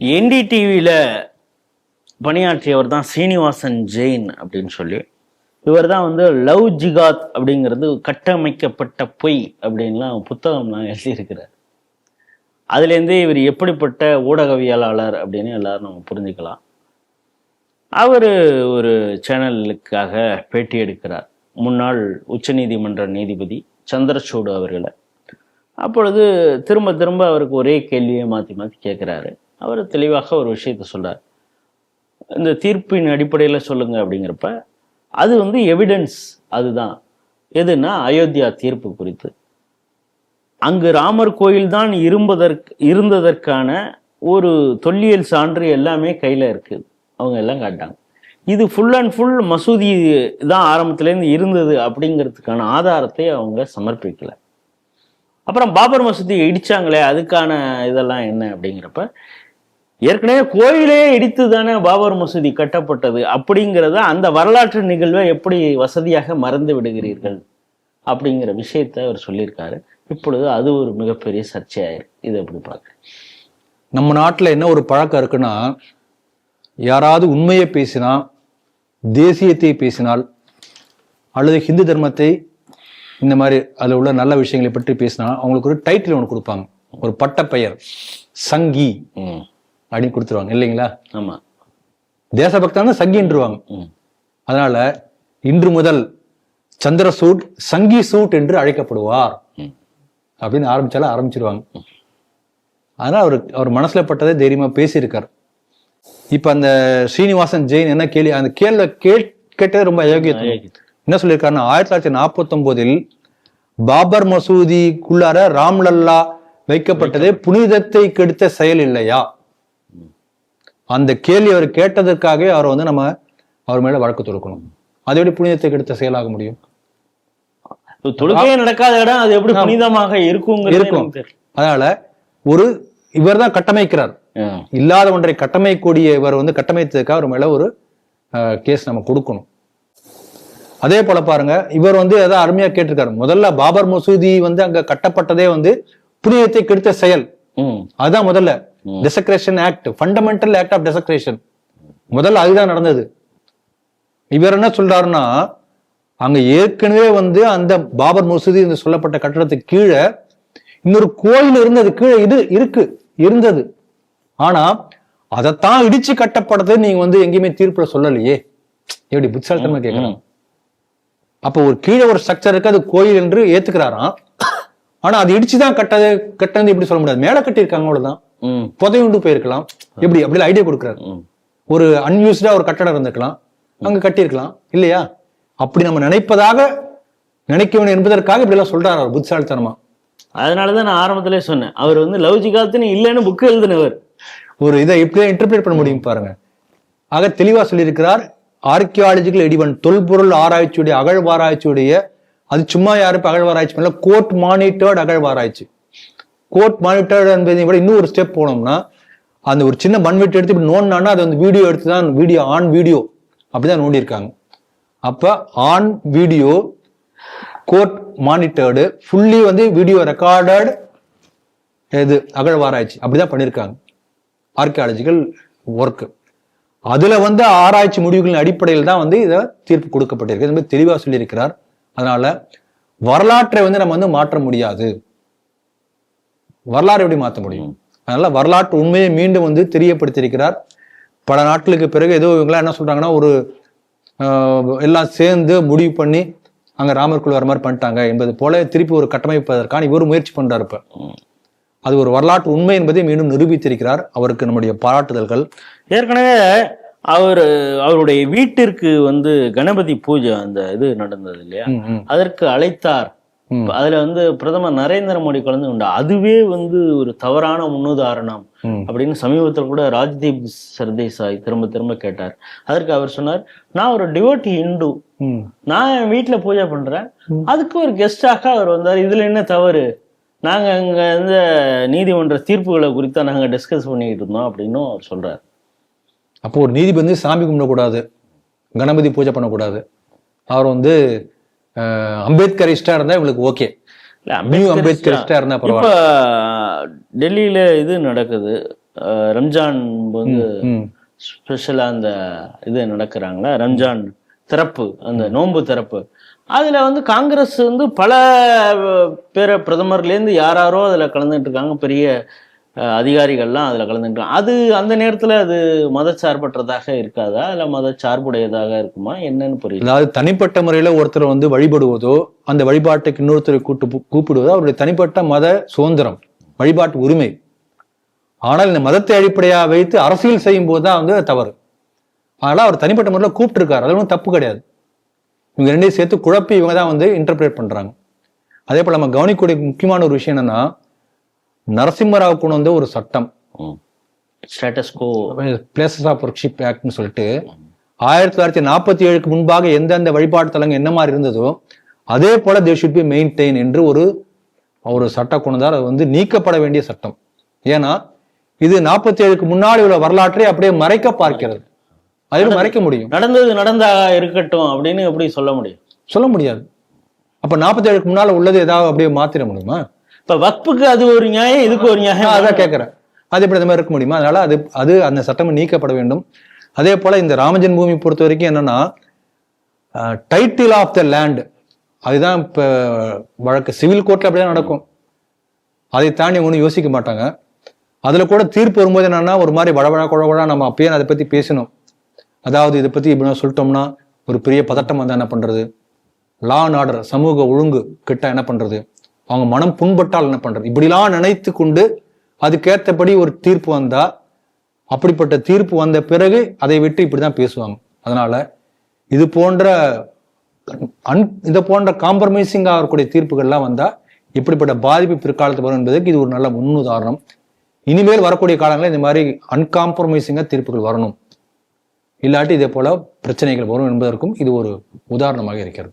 என்டிடிவியில் பணியாற்றியவர் தான் சீனிவாசன் ஜெயின் அப்படின்னு சொல்லி இவர் தான் வந்து லவ் ஜிகாத் அப்படிங்கிறது கட்டமைக்கப்பட்ட பொய் அப்படின்லாம் புத்தகம்லாம் எழுதியிருக்கிறார். அதுலேருந்து இவர் எப்படிப்பட்ட ஊடகவியலாளர் அப்படின்னு எல்லாரும் நம்ம புரிஞ்சுக்கலாம். அவர் ஒரு சேனலுக்காக பேட்டி எடுக்கிறார். முன்னாள் உச்சநீதிமன்ற நீதிபதி சந்திரசூடு அவர்களை. அப்பொழுது திரும்ப திரும்ப அவருக்கு ஒரே கேள்வியை மாற்றி மாற்றி கேட்குறாரு அவர் தெளிவாக ஒரு விஷயத்த சொல்கிறார் இந்த தீர்ப்பின் அடிப்படையில் சொல்லுங்கள் அப்படிங்கிறப்ப அது வந்து எவிடன்ஸ் அதுதான். எதுனா அயோத்தியா தீர்ப்பு குறித்து. அங்கு ராமர் கோயில் தான் இரும்பதற்கு இருந்ததற்கான ஒரு தொல்லியல் சான்று எல்லாமே கையில் இருக்குது அவங்க எல்லாம் காட்டாங்க. இது ஃபுல் அண்ட் ஃபுல் மசூதி தான் ஆரம்பத்துலேருந்து இருந்தது அப்படிங்கிறதுக்கான ஆதாரத்தை அவங்க சமர்ப்பிக்கலை. அப்புறம் பாபர் மசூதி இடித்தாங்களே அதுக்கான இதெல்லாம் என்ன அப்படிங்கிறப்ப ஏற்கனவே கோயிலே இடித்து தானே பாபர் மசூதி கட்டப்பட்டது. அப்படிங்கிறத அந்த வரலாற்று நிகழ்வை எப்படி வசதியாக மறந்து விடுகிறீர்கள் அப்படிங்கிற விஷயத்தை அவர் சொல்லியிருக்காரு. இப்பொழுது அது ஒரு மிகப்பெரிய சர்ச்சையாயிருக்கு இது எப்படி பார்க்குறேன் நம்ம நாட்டில் என்ன ஒரு பழக்கம் இருக்குன்னா யாராவது உண்மையை பேசினா தேசியத்தை பேசினால் அல்லது ஹிந்து தர்மத்தை இந்த மாதிரி அதில் உள்ள நல்ல விஷயங்களை பற்றி பேசினா அவங்களுக்கு ஒரு டைட்டில் ஒன்று கொடுப்பாங்க. ஒரு பட்டப்பெயர். சங்கி. அப்படின்னு கொடுத்துருவாங்க இல்லைங்களா? ஆமாம் தேசபக்தான சங்கின்றுவாங்க அதனால இன்று முதல் சந்திரசூட் சங்கி சூட் என்று அழைக்கப்படுவார். அப்படின்னு ஆரம்பிச்சாலும் ஆரம்பிச்சிருவாங்க. அதனால அவர் அவர் மனசுல பட்டதை தைரியமா பேசியிருக்கார். இப்ப அந்த ஸ்ரீனிவாசன் ஜெயின் என்ன கேள்வி அந்த கேள்வி கேட் கேட்டது ரொம்ப அயோக்கியத்துவம். என்ன சொல்லியிருக்காருன்னா ஆயிரத்தி தொள்ளாயிரத்தி நாற்பத்தி ஒன்பதில் பாபர் மசூதிக்குள்ளார ராம்லல்லா வைக்கப்பட்டது. புனிதத்தை கெடுத்த செயல் இல்லையா? அந்த கேள்வி அவர் கேட்டதற்காகவே அவர் வந்து நம்ம அவர் மேல வழக்கு தொடுக்கணும். அதை எப்படி புனிதத்தை கெடுத்த செயலாக முடியும்? தொழுகையே நடக்காத இடம் அது எப்படி புனிதமாக இருக்கும். தெரியல. அதனால ஒரு இவர் தான் கட்டமைக்கிறார். இல்லாத ஒன்றை கட்டமைக்கக்கூடிய இவர் வந்து கட்டமைத்ததுக்காக அவர் மேல ஒரு கேஸ் நம்ம கொடுக்கணும். அதே போல பாருங்க இவர் வந்து ஏதாவது அருமையா கேட்டிருக்காரு. முதல்ல பாபர் மசூதி வந்து அங்க கட்டப்பட்டதே வந்து புனிதத்தை கெடுத்த செயல். அதுதான் முதல்ல. Desecration act fundamental act of desecration முதல்ல அதுதான் நடந்தது. இவர் என்ன சொல்றாருன்னா அங்க ஏற்கனவே வந்து அந்த பாபர் மசூதி என்று சொல்லப்பட்ட கட்டடத்துக்கு கீழே இன்னொரு கோயில் இருந்தது. கீழே இது இருக்கு இருந்தது. ஆனா அதைத்தான் இடிச்சு கட்டப்பட்டது நீங்க வந்து எங்கேயுமே தீர்ப்புல சொல்லலையே. எப்படி புத்திசாலித்தனமா கேட்கலாம் அப்போ ஒரு கீழே ஒரு ஸ்ட்ரக்சர் இருக்கு அது கோயில் என்று ஏத்துக்கிறாராம். ஆனா அது இடிச்சுதான் கட்டது கட்டது எப்படி சொல்ல முடியாது? மேல கட்டியிருக்காங்க அவ்வளவுதான். புதையுண்டு போயிருக்கலாம். எப்படி? அப்படி ஐடியா கொடுக்குறாரு. ஒரு அன்யூஸ்டா ஒரு கட்டடம் இருந்திருக்கலாம். அங்க கட்டியிருக்கலாம். இல்லையா? அப்படி நம்ம நினைப்பதாக நினைக்க வேண்டும் என்பதற்காக இப்படி எல்லாம் சொல்றாரு புத்திசாலித்தனமா. அதனாலதான் நான் ஆரம்பத்திலே சொன்னேன். அவர் வந்து லவ் ஜிகாத்துன்னு இல்லைன்னு புக் எழுதினவர். ஒரு இதை இப்படியே இன்டர்பிரேட் பண்ண முடியும் பாருங்க. ஆக தெளிவா சொல்லியிருக்கிறார் ஆர்கியாலஜிக்கல் எடிவன் தொல்பொருள் ஆராய்ச்சியுடைய அகழ்வாராய்ச்சியுடைய அது சும்மா யாரும் அகழ்வாராய்ச்சி பண்ணல கோர்ட் மானிட்டர்ட் அகழ்வாராய்ச்சி. கோர்ட் மானிட்டர் என்பதை விட இன்னும் ஒரு ஸ்டெப் போனோம்னா அந்த ஒரு சின்ன மண்வெட்டு எடுத்து இப்படி நோண்டினா அது வந்து வீடியோ எடுத்து தான் வீடியோ ஆன் வீடியோ அப்படிதான் நோண்டியிருக்காங்க. அப்ப on video court monitored fully வந்து வீடியோ ரெக்கார்டட் இது அகழ்வாராய்ச்சி. அப்படிதான் பண்ணியிருக்காங்க. ஆர்கியாலஜிக்கல் ஒர்க் அதுல வந்து ஆராய்ச்சி முடிவுகளின் அடிப்படையில் தான் வந்து இதை தீர்ப்பு கொடுக்கப்பட்டிருக்கு. இது மாதிரி தெளிவாக சொல்லியிருக்கிறார். அதனால வரலாற்றை வந்து நம்ம வந்து மாற்ற முடியாது. வரலாறு எப்படி மாற்ற முடியும்? அதனால வரலாற்று உண்மையை மீண்டும் வந்து தெரியப்படுத்தியிருக்கிறார். பல நாட்களுக்கு பிறகு ஏதோ இவங்களாம் என்ன சொல்றாங்கன்னா ஒரு எல்லாம் சேர்ந்து முடிவு பண்ணி அங்க ராமர் கோயில் வர மாதிரி பண்ணிட்டாங்க என்பது போல திருப்பி ஒரு கட்டமைப்பதற்கான இவர் முயற்சி பண்றாரு இப்ப. அது ஒரு வரலாற்று உண்மை என்பதை மீண்டும் நிரூபித்திருக்கிறார். அவருக்கு நம்முடைய பாராட்டுதல்கள். ஏற்கனவே அவர் அவருடைய வீட்டிற்கு வந்து கணபதி பூஜை அந்த இது நடந்தது இல்லையா? அதற்கு அழைத்தார். அதுல வந்து பிரதமர் நரேந்திர மோடி கலந்து கொண்டார் அதுவே வந்து ஒரு தவறான முன்னுதாரணம். அப்படின்னு சமீபத்தில் கூட ராஜ்தீப் சர்தேசாய் திரும்ப திரும்ப கேட்டார். அதற்கு அவர் சொன்னார் நான் ஒரு டிவோட்டி இந்து. நான் என் வீட்டுல பூஜை பண்றேன். அதுக்கு ஒரு கெஸ்டாக அவர் வந்தார். இதுல என்ன தவறு? நாங்க அங்க இந்த நீதிமன்ற தீர்ப்புகளை குறித்தா நாங்க டிஸ்கஸ் பண்ணிக்கிட்டு இருந்தோம் அப்படின்னும் அவர் சொல்றாரு. அப்போ ஒரு நீதிபதி சாமி கும்பிடக்கூடாது. கணபதி பூஜை பண்ணக்கூடாது. அவர் வந்து அம்பேத்கரிஸ்டா இருந்தா இவங்களுக்கு ஓகே. நியூ அம்பேத்கரிஸ்டா- இருந்தா பரவாயில்ல. டெல்லியில இது நடக்குது. ரம்ஜான் ம் ஸ்பெஷலா அந்த இது நடக்கிறாங்களா? ரம்ஜான் திறப்பு அந்த நோன்பு திறப்பு. அதுல வந்து காங்கிரஸ் வந்து பல பேர பிரதமர்லேருந்து யாராரோ அதுல கலந்துட்டு இருக்காங்க. பெரிய அதிகாரிகள்லாம் அதில் கலந்துக்கலாம். அது அந்த நேரத்தில் அது மதச்சார்பற்றதாக இருக்காதா? இல்லை மதச்சார்புடையதாக இருக்குமா? என்னன்னு புரியுது அதாவது தனிப்பட்ட முறையில் ஒருத்தர் வந்து வழிபடுவதோ அந்த வழிபாட்டுக்கு இன்னொருத்தரை கூட்டு கூப்பிடுவதோ அவருடைய தனிப்பட்ட மத சுதந்திரம் வழிபாட்டு உரிமை. ஆனால் இந்த மதத்தை அடிப்படையாக வைத்து அரசியல் செய்யும் போது தான் வந்து தவறு. ஆனால் அவர் தனிப்பட்ட முறையில் கூப்பிட்டுருக்காரு. அது ஒன்றும் தப்பு கிடையாது. இவங்க ரெண்டையும் சேர்த்து குழப்பி இவங்க தான் வந்து இன்டர்பிரேட் பண்ணுறாங்க அதே போல் நம்ம கவனிக்கக்கூடிய முக்கியமான ஒரு விஷயம் என்னன்னா நரசிம்மராவ் கொண்டு வந்த ஒரு சட்டம். Status quo places of worship ஆக்ட்னு சொல்லிட்டு ஆயிரத்தி தொள்ளாயிரத்தி நாற்பத்தி ஏழுக்கு முன்பாக எந்தெந்த வழிபாட்டு தலங்கள் என்ன மாதிரி இருந்ததோ அதே போல தே ஷுட் பி மெயின்டைன் என்று ஒரு ஒரு சட்டம் கொண்டு வந்தார். அது வந்து நீக்கப்பட வேண்டிய சட்டம். ஏன்னா இது நாற்பத்தி ஏழுக்கு முன்னாடி உள்ள வரலாற்றை அப்படியே மறைக்க பார்க்கிறது. அதில் மறைக்க முடியும். நடந்தது நடந்தா இருக்கட்டும் அப்படின்னு எப்படி சொல்ல முடியும்? சொல்ல முடியாது. அப்ப நாற்பத்தி ஏழுக்கு முன்னால உள்ளது ஏதாவது அப்படியே மாத்திர முடியுமா? இப்ப வக்புக்கு அது ஒரு நியாயம் இதுக்கு ஒரு நியாயம். அதான் கேட்கறேன் அது எப்படி இந்த மாதிரி இருக்க முடியுமா? அதனால அது அது அந்த சட்டம் நீக்கப்பட வேண்டும். அதே போல இந்த ராமஜன் பூமி பொறுத்த வரைக்கும் என்னன்னா டைட்டில் ஆஃப் த லேண்ட் அதுதான் இப்ப வழக்கு. சிவில் கோர்ட்ல அப்படியே நடக்கும். அதை தாண்டி ஒன்றும் யோசிக்க மாட்டாங்க. அதுல கூட தீர்ப்பு வரும்போது என்னன்னா ஒரு மாதிரி வடவழ குழவழா நம்ம அப்பயே அதை பத்தி பேசணும். அதாவது இதை பத்தி இப்படி சொல்லிட்டோம்னா ஒரு பெரிய பதட்டம் வந்தா என்ன பண்றது? லா அண்ட் ஆர்டர் சமூக ஒழுங்கு கிட்ட என்ன பண்றது? அவங்க மனம் புண்பட்டால் என்ன பண்றது? இப்படிலாம் நினைத்து கொண்டு அதுக்கேற்றபடி ஒரு தீர்ப்பு வந்தா அப்படிப்பட்ட தீர்ப்பு வந்த பிறகு அதை விட்டு இப்படிதான் பேசுவாங்க. அதனால இது போன்ற அன் இது போன்ற காம்ப்ரமைசிங் ஆகக்கூடிய தீர்ப்புகள்லாம் வந்தா இப்படிப்பட்ட பாதிப்பு பிற்காலத்து வரும் என்பதற்கு இது ஒரு நல்ல முன்னுதாரணம். இனிமேல் வரக்கூடிய காலங்களில் இந்த மாதிரி அன்காம்ப்ரமைசிங்காக தீர்ப்புகள் வரணும். இல்லாட்டி இதே போல பிரச்சனைகள் வரும் என்பதற்கும் இது ஒரு உதாரணமாக இருக்கிறது.